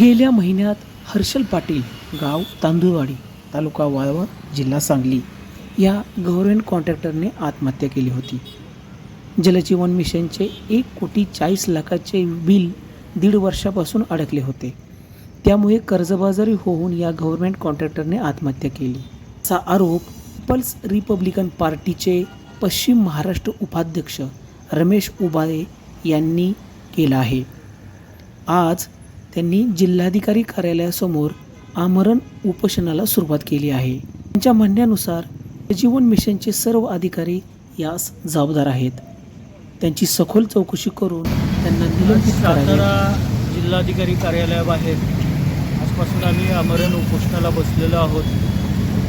गेल्या महिन्यात हर्षल पाटील गाव तांदूळवाडी तालुका वाळवा जिल्हा सांगली या गव्हर्नमेंट कॉन्ट्रॅक्टरने आत्महत्या केली होती. जलजीवन मिशनचे एक कोटी चाळीस लाखाचे बिल दीड वर्षापासून अडकले होते. त्यामुळे कर्जबाजारी होऊन या गव्हर्नमेंट कॉन्ट्रॅक्टरने आत्महत्या केली. असा आरोप पल्स रिपब्लिकन पार्टीचे पश्चिम महाराष्ट्र उपाध्यक्ष रमेश उबाळे यांनी केला आहे. आज त्यांनी जिल्हाधिकारी कार्यालयासमोर आमरण उपोषणाला सुरुवात केली आहे. त्यांच्या म्हणण्यानुसार जीवन मिशनचे सर्व अधिकारी यास जबाबदार आहेत. त्यांची सखोल चौकशी करून त्यांना निलंबित करावे. जिल्हाधिकारी कार्यालयाबाहेर आजपासून आम्ही आमरण उपोषणाला बसलेलो आहोत.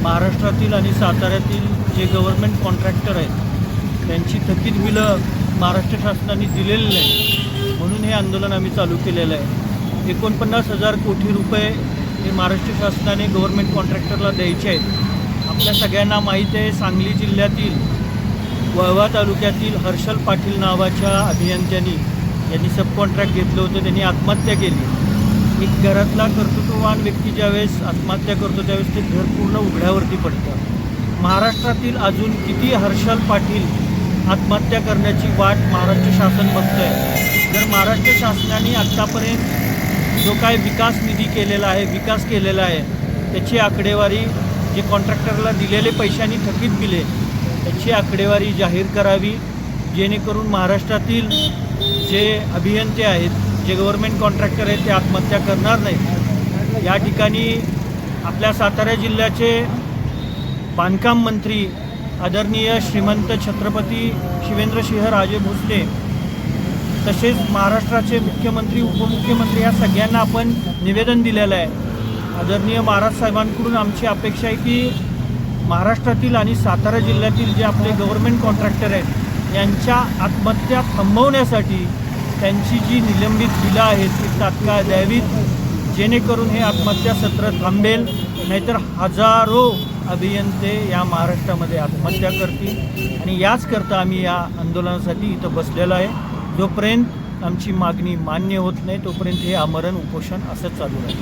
महाराष्ट्रातील आणि साताऱ्यातील जे गव्हर्नमेंट कॉन्ट्रॅक्टर आहेत त्यांची थकीत बिलं महाराष्ट्र शासनाने दिलेली नाही म्हणून हे आंदोलन आम्ही चालू केलेलं आहे. एकोणपन्नास हजार कोटी रुपये हे महाराष्ट्र शासनाने गव्हर्मेंट कॉन्ट्रॅक्टरला द्यायचे आहेत. आपल्या सगळ्यांना माहीत आहे सांगली जिल्ह्यातील वळवा तालुक्यातील हर्षल पाटील नावाच्या अभियंत्यांनी यांनी सब कॉन्ट्रॅक्ट घेतलं होतं त्यांनी आत्महत्या केली. एक घरातला कर्तृत्ववान व्यक्ती ज्यावेळेस आत्महत्या करतो त्यावेळेस ते घर पूर्ण उघड्यावरती पडतं. महाराष्ट्रातील अजून किती हर्षल पाटील आत्महत्या करण्याची वाट महाराष्ट्र शासन बघतं आहे जर महाराष्ट्र शासनाने आत्तापर्यंत जो काय विकास निधी केलेला आहे विकास केलेला आहे त्याची आकडेवारी जे कॉन्ट्रॅक्टरला दिलेले पैशांनी थकीत बिले त्याची आकडेवारी जाहीर करावी जेणेकरून महाराष्ट्रातील जे अभियंते आहेत जे गव्हर्मेंट कॉन्ट्रॅक्टर आहेत ते आत्महत्या करणार नाहीत. या ठिकाणी आपल्या सातारा जिल्ह्याचे बांधकाम मंत्री आदरणीय श्रीमंत छत्रपती शिवेंद्रसिंह राजे भोसले तसेच महाराष्ट्राचे मुख्यमंत्री उपमुख्यमंत्री या सगळ्यांना आपण निवेदन दिलेलं आहे. आदरणीय महाराज साहेबांकडून आमची अपेक्षा आहे की महाराष्ट्रातील आणि सातारा जिल्ह्यातील जे आपले गव्हर्मेंट कॉन्ट्रॅक्टर आहेत यांच्या आत्महत्या थांबवण्यासाठी त्यांची जी निलंबित बिलं आहेत ती तात्काळ द्यावीत जेणेकरून हे आत्महत्या सत्र थांबेल नाहीतर हजारो अभियंते या महाराष्ट्रामध्ये आत्महत्या करतील. आणि याचकरता आम्ही या आंदोलनासाठी इथं बसलेलो आहे. जोपर्यंत आमची मागणी मान्य होत नाही तोपर्यंत हे आमरण उपोषण असंच चालू राहील.